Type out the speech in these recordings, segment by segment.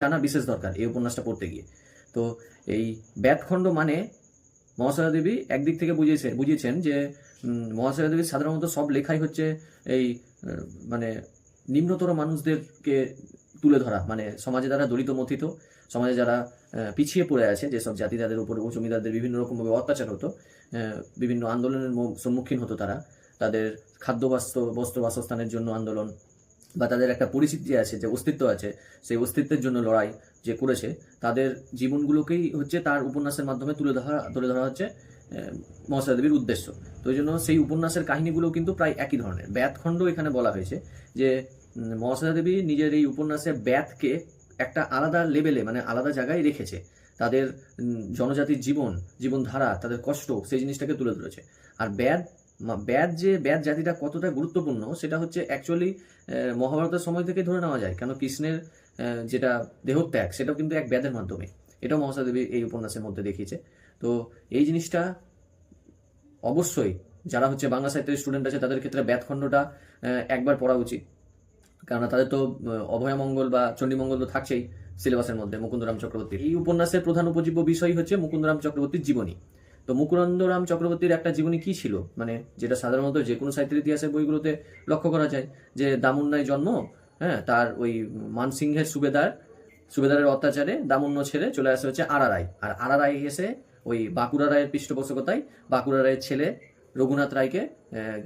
জানা বিশেষ দরকার এই উপন্যাসটা পড়তে গিয়ে। তো এই ব্যাতখণ্ড মানে মহাশয়া দেবী একদিক থেকে বুঝিয়েছে বুঝিয়েছেন যে মহাশয়া দেবী সাধারণত সব লেখাই হচ্ছে এই মানে নিম্নতর মানুষদেরকে তুলে ধরা। মানে সমাজে যারা দলিত মথিত, সমাজে যারা পিছিয়ে পড়ে আছে, যেসব জাতি তাদের উপর জমিদারদের বিভিন্ন রকমভাবে অত্যাচার হতো বিভিন্ন আন্দোলনের সম্মুখীন হতো তারা। তাদের খাদ্য বস্ত্র বস্ত্র বাসস্থানের জন্য আন্দোলন বা তাদের একটা পরিচিতি আছে, যে অস্তিত্ব আছে, সেই অস্তিত্বের জন্য লড়াই যে করেছে, তাদের জীবনগুলোকেই হচ্ছে তার উপন্যাসের মাধ্যমে তুলে ধরা তুলে ধরা হচ্ছে মহাশয় দেবীর উদ্দেশ্য। তো জন্য সেই উপন্যাসের কাহিনীগুলো কিন্তু প্রায় একই ধরনের। ব্যাতখণ্ড এখানে বলা হয়েছে যে মহাশয় দেবী নিজের এই উপন্যাসে ব্যাতকে একটা আলাদা লেভেলে মানে আলাদা জায়গায় রেখেছে। তাদের জনজাতির জীবন, জীবনধারা, তাদের কষ্ট, সেই জিনিসটাকে তুলে ধরেছে। আর ব্যাদ মা- ব্যাদ যে ব্যাদ জাতিটা কতটা গুরুত্বপূর্ণ সেটা হচ্ছে অ্যাকচুয়ালি মহাভারতের সময় থেকে ধরে নেওয়া যায়। কেন কৃষ্ণের যেটা দেহত্যাগ সেটাও কিন্তু এক ব্যাধের মাধ্যমে। এটাও মহাশয় দেবী এই উপন্যাসের মধ্যে দেখিয়েছে। তো এই জিনিসটা অবশ্যই যারা হচ্ছে বাংলা সাহিত্যের স্টুডেন্ট আছে তাদের ক্ষেত্রে ব্যাতখণ্ডটা আহ, একবার পড়া উচিত। কেননা তাদের তো অভয়মঙ্গল বা চণ্ডীমঙ্গল তো থাকছেই সিলেবাসের মধ্যে মুকুন্দরাম চক্রবর্তী এই উপন্যাসের প্রধান উপজীব্য বিষয় হচ্ছে মুকুন্দরাম চক্রবর্তীর জীবনী। তো মুকুন্দরাম চক্রবর্তীর একটা জীবনী কি ছিল? মানে যেটা সাধারণত যে কোনো সাহিত্যের ইতিহাসের বইগুলোতে লক্ষ্য করা যায়। যে দামুন্নায় জন্ম হ্যাঁ তার ওই মানসিংহের সুবেদার, সুবেদারের অত্যাচারে দামুন্ন ছেড়ে চলে আসে হচ্ছে আড়ারাই আর আড়ারাই এসে ওই বাঁকুড়া রায়ের পৃষ্ঠপোষকতায় বাঁকুড়া রায়ের ছেলে রঘুনাথ রায়কে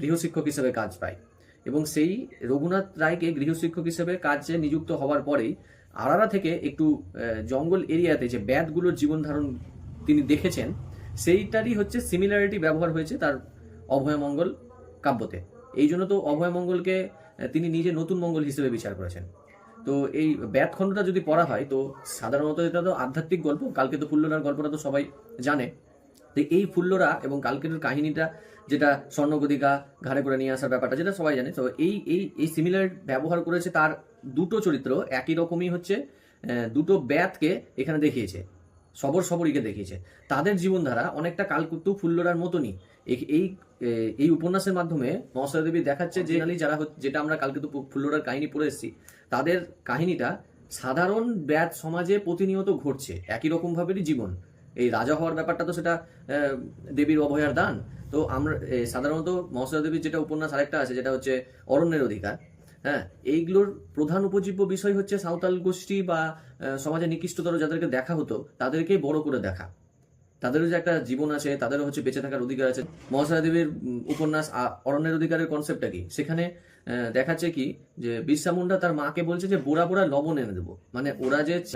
গৃহশিক্ষক হিসেবে কাজ পায়। এবং সেই রঘুনাথ রায়কে গৃহশিক্ষক হিসেবে কাজে নিযুক্ত হওয়ার পরেই আড়ারা থেকে একটু জঙ্গল এরিয়াতে যে ব্যাধগুলোর জীবন ধারণ তিনি দেখেছেন সেইটারই হচ্ছে সিমিলারিটি ব্যবহার হয়েছে তার অভয়মঙ্গল কাব্যতে। এই জন্য তো অভয়মঙ্গলকে তিনি নিজে নতুন মঙ্গল হিসেবে বিচার করেছেন। তো এই ব্যাতখণ্ডটা যদি পড়া হয়, তো সাধারণত এটা তো আধ্যাত্মিক গল্প, কালকে তো ফুল্লরার গল্পটা তো সবাই জানে। তো এই ফুল্লরা এবং কালকের কাহিনীটা, যেটা স্বর্ণগদিকা ঘাড়ে করে নিয়ে আসার ব্যাপারটা, যেটা সবাই জানে, তো এই এই এই সিমিলার ব্যবহার করেছে তার দুটো চরিত্র, একই রকমই হচ্ছে দুটো ব্যাতকে এখানে দেখিয়েছে। সবর সবরীকে দেখিয়েছে। তাদের জীবনধারা অনেকটা কালকুত্তু ফুল্লরার মতনই। এই- এই এই উপন্যাসের মাধ্যমে মহাশয় দেবী দেখাচ্ছে যে হচ্ছে- যেটা আমরা কালকে তো ফুল্লরার কাহিনী পড়ে এসেছি তাদের কাহিনীটা সাধারণ ব্যাধ সমাজে প্রতিনিয়ত ঘটছে একই রকম ভাবেরই জীবন। এই রাজা হওয়ার ব্যাপারটা তো সেটা দেবীর অভয়ার দান। তো আমরা সাধারণত মহাশয় দেবীর যেটা উপন্যাস আরেকটা আছে যেটা হচ্ছে অরণ্যের অধিকার। হ্যাঁ এইগুলোর প্রধান উপজীব্য বিষয় হচ্ছে সাঁওতাল গোষ্ঠী বা সমাজে নিকৃষ্টতর যাদেরকে দেখা হতো তাদেরকে বড় করে দেখা। তাদেরও যে একটা জীবন আছে, তাদেরও হচ্ছে বেঁচে থাকার অধিকার আছে। মহাশয় দেবীর উপন্যাস অরণ্যের অধিকারের কনসেপ্টটা কি? সেখানে দেখাচ্ছে কি যে বিরসা মুন্ডা তার মাকে বলছে যে বোড়া বোড়া লবণ এনে দেবো। মানে ওরা যে